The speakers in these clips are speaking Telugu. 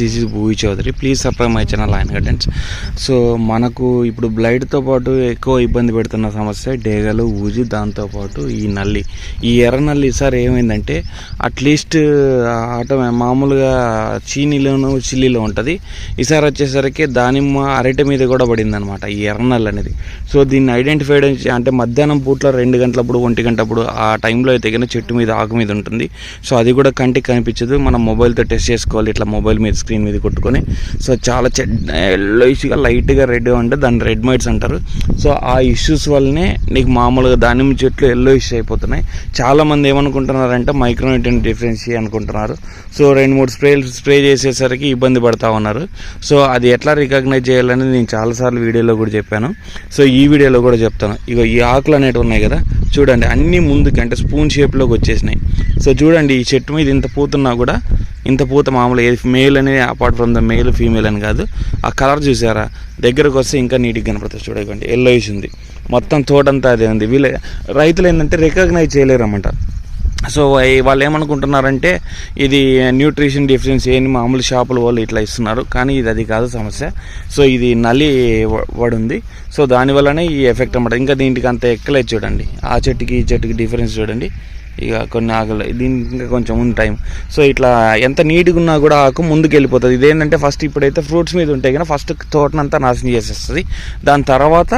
This is Bhuvi Chowdary please subscribe my channel ఆయన గైడెన్స్ సో మనకు ఇప్పుడు బ్లైట్తో పాటు ఎక్కువ ఇబ్బంది పెడుతున్న సమస్య డేగలు ఊజి దాంతోపాటు ఈ నల్లి. ఈ ఎర్ర నల్లి సార్ ఏమైందంటే అట్లీస్ట్ ఆటో మామూలుగా చీనీలోను చిల్లీలో ఉంటుంది. ఈసారి వచ్చేసరికి దానిమ్మ అరటి మీద కూడా పడింది అనమాట ఈ ఎర్ర నల్లి అనేది. సో దీన్ని ఐడెంటిఫై అంటే మధ్యాహ్నం పూట్లో రెండు గంటలప్పుడు ఒంటి గంటప్పుడు ఆ టైంలో అయితే కనుక చెట్టు మీద ఆకు మీద ఉంటుంది. సో అది కూడా కంటికి కనిపించదు. మనం మొబైల్తో టెస్ట్ చేసుకోవాలి ఇట్లా మొబైల్ మీద స్క్రీన్ మీద కొట్టుకొని. సో చాలా చెడ్ ఎల్లోయిష్గా లైట్గా రెడ్ ఉంటే దాన్ని రెడ్ మైట్స్ అంటారు. సో ఆ ఇష్యూస్ వల్లనే నీకు మామూలుగా దానిమ్మ చెట్లు ఎల్లో అయిపోతున్నాయి. చాలామంది ఏమనుకుంటున్నారంటే మైక్రోన్యూట్రియన్ డిఫరెన్సీ అనుకుంటున్నారు. సో రెండు మూడు స్ప్రే స్ప్రే చేసేసరికి ఇబ్బంది పడతా ఉన్నారు. సో అది ఎట్లా రికగ్నైజ్ చేయాలని నేను చాలాసార్లు వీడియోలో కూడా చెప్పాను. సో ఈ వీడియోలో కూడా చెప్తాను. ఇక ఈ ఆకులు అనేవి ఉన్నాయి కదా. చూడండి అన్నీ ముందుకి అంటే స్పూన్ షేప్లోకి వచ్చేసినాయి. సో చూడండి ఈ చెట్టు మీద ఇంత పూతున్నా కూడా ఇంత పూత మామూలు ఏది మేల్ అనేది apart from the male female అని కాదు. ఆ కలర్ చూసారా? దగ్గరకు వస్తే ఇంకా నీట్గా కనపడుతుంది చూడకండి. ఎల్లో ఉంది. మొత్తం తోటంతా అదే ఉంది. వీళ్ళ రైతులు ఏంటంటే రికగ్నైజ్ చేయలేరన్నమాట. సో వాళ్ళు ఏమనుకుంటున్నారంటే ఇది న్యూట్రిషన్ డిఫిషియన్సీ అని మామూలు షాపుల వాళ్ళు ఇట్లా ఇస్తున్నారు. కానీ ఇది అది కాదు సమస్య. సో ఇది నలి పడుంది సో దానివల్లనే ఈ ఎఫెక్ట్ అనమాట ఇంకా దీనికి అంత ఎక్కలేదు చూడండి. ఆ చెట్టుకి ఈ చెట్టుకి డిఫరెన్స్ చూడండి. ఇక కొన్ని ఆకులు దీనికి ఇంకా కొంచెం ఉంది టైం సో ఇట్లా ఎంత నీట్గా ఉన్నా కూడా ఆకు ముందుకు వెళ్ళిపోతుంది ఇదేంటంటే ఫస్ట్ ఇప్పుడైతే ఫ్రూట్స్ మీద ఉంటే కనుక ఫస్ట్ తోటనంతా నాశనం చేసేస్తుంది. దాని తర్వాత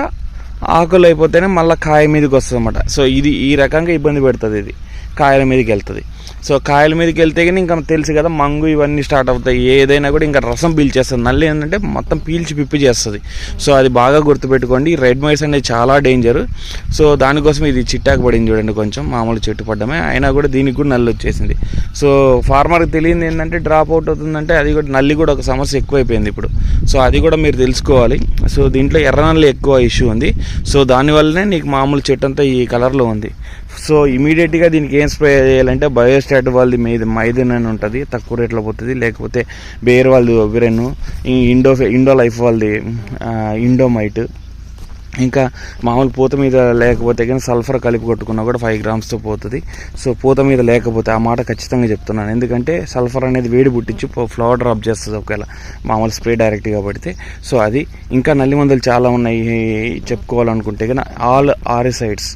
ఆకులు అయిపోతేనే మళ్ళీ కాయ మీదకి వస్తుంది అన్నమాట సో ఇది ఈ రకంగా ఇబ్బంది పెడుతుంది ఇది. కాయల మీదకి వెళ్తుంది. సో కాయల మీదకి వెళ్తే కానీ ఇంకా తెలుసు కదా మంగు ఇవన్నీ స్టార్ట్ అవుతాయి. ఏదైనా కూడా ఇంకా రసం పీల్చేస్తుంది. నల్లి ఏంటంటే మొత్తం పీల్చి పిప్పి చేస్తుంది. సో అది బాగా గుర్తుపెట్టుకోండి. రెడ్ మైస్ అనేది చాలా డేంజర్ సో దానికోసం ఇది చిట్టాకు పడింది చూడండి కొంచెం. మామూలు చెట్టు పడ్డమే. అయినా కూడా దీనికి కూడా నల్లి వచ్చేసింది. సో ఫార్మర్కి తెలియదు ఏంటంటే డ్రాప్ అవుట్ అవుతుందంటే అది కూడా నల్లి కూడా ఒక సమస్య ఎక్కువైపోయింది ఇప్పుడు. సో అది కూడా మీరు తెలుసుకోవాలి. సో దీంట్లో ఎర్ర నల్లి ఎక్కువ ఇష్యూ ఉంది. సో దానివల్లనే నీకు మామూలు చెట్టు అంతా ఈ కలర్లో ఉంది. సో ఇమీడియట్గా దీనికి ఏం స్ప్రే చేయాలంటే బయోస్టాట్ వాళ్ళది మీద మైదన్ అని ఉంటుంది తక్కువ రేట్లో పోతుంది లేకపోతే బేర్ వాళ్ళది ఒబిరెన్ ఇండో ఇండో లైఫ్ వాళ్ళది ఇండోమైట్ ఇంకా మామూలు పూత మీద లేకపోతే కానీ సల్ఫర్ కలిపి కొట్టుకున్నా కూడా ఫైవ్ గ్రామ్స్తో పోతుంది. సో పూత మీద లేకపోతే ఆ మాట ఖచ్చితంగా చెప్తున్నాను. ఎందుకంటే సల్ఫర్ అనేది వేడి పుట్టించి ఫ్లవర్ డ్రాప్ చేస్తుంది ఒకవేళ మామూలు స్ప్రే డైరెక్ట్గా పడితే. సో అది ఇంకా నల్లి మందులు చాలా ఉన్నాయి చెప్పుకోవాలనుకుంటే కానీ ఆల్ ఆరిసైడ్స్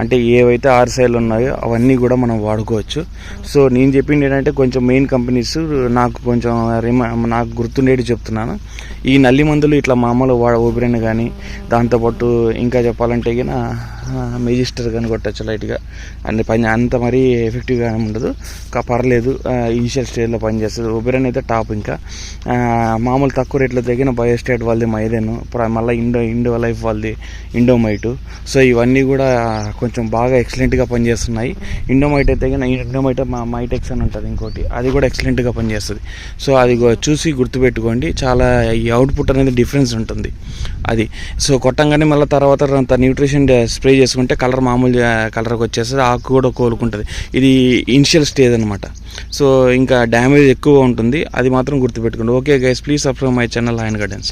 అంటే ఏవైతే ఆర్సైలు ఉన్నాయో అవన్నీ కూడా మనం వాడుకోవచ్చు. సో నేను చెప్పింది ఏంటంటే కొంచెం మెయిన్ కంపెనీస్ నాకు కొంచెం రిమ నాకు గుర్తుండేటి చెప్తున్నాను. ఈ నల్లి మందులు ఇట్లా మామూలు వాడ ఊపిరిని కానీ దాంతోపాటు ఇంకా చెప్పాలంటే గిన మెజిస్టర్ కానీ కొట్టచ్చు లైట్గా. అన్ని పని అంత మరీ ఎఫెక్టివ్గా ఉండదు. ఇంకా పర్లేదు ఇనిషియల్ స్టేజ్లో పనిచేస్తుంది ఓపెన్ అయితే టాప్ ఇంకా. మామూలు తక్కువ రేట్లో తగిన బయోస్టేట్ వాళ్ళది మైదేను. మళ్ళీ ఇండో ఇండో లైఫ్ వాళ్ళది ఇండోమైటు. సో ఇవన్నీ కూడా కొంచెం బాగా ఎక్సలెంట్గా పనిచేస్తున్నాయి ఇండోమైట్ అయితే తగిన ఇండోమైట్ మా మైటెక్స్ అని ఉంటుంది ఇంకోటి. అది కూడా ఎక్సలెంట్గా పనిచేస్తుంది సో అది చూసి గుర్తుపెట్టుకోండి. చాలా ఈ అవుట్పుట్ అనేది డిఫరెన్స్ ఉంటుంది. అది. సో కొట్టంగానే మళ్ళీ తర్వాత అంత న్యూట్రిషన్ స్ప్రే చేసుకుంటే కలర్ మామూలు కలర్కి వచ్చేస్తుంది ఆకు కూడా కోలుకుంటుంది. ఇది ఇనిషియల్ స్టేజ్ అనమాట సో ఇంకా డ్యామేజ్ ఎక్కువ ఉంటుంది. అది మాత్రం గుర్తుపెట్టుకోండి. Okay guys please subscribe my channel ఆయన గార్డెన్స్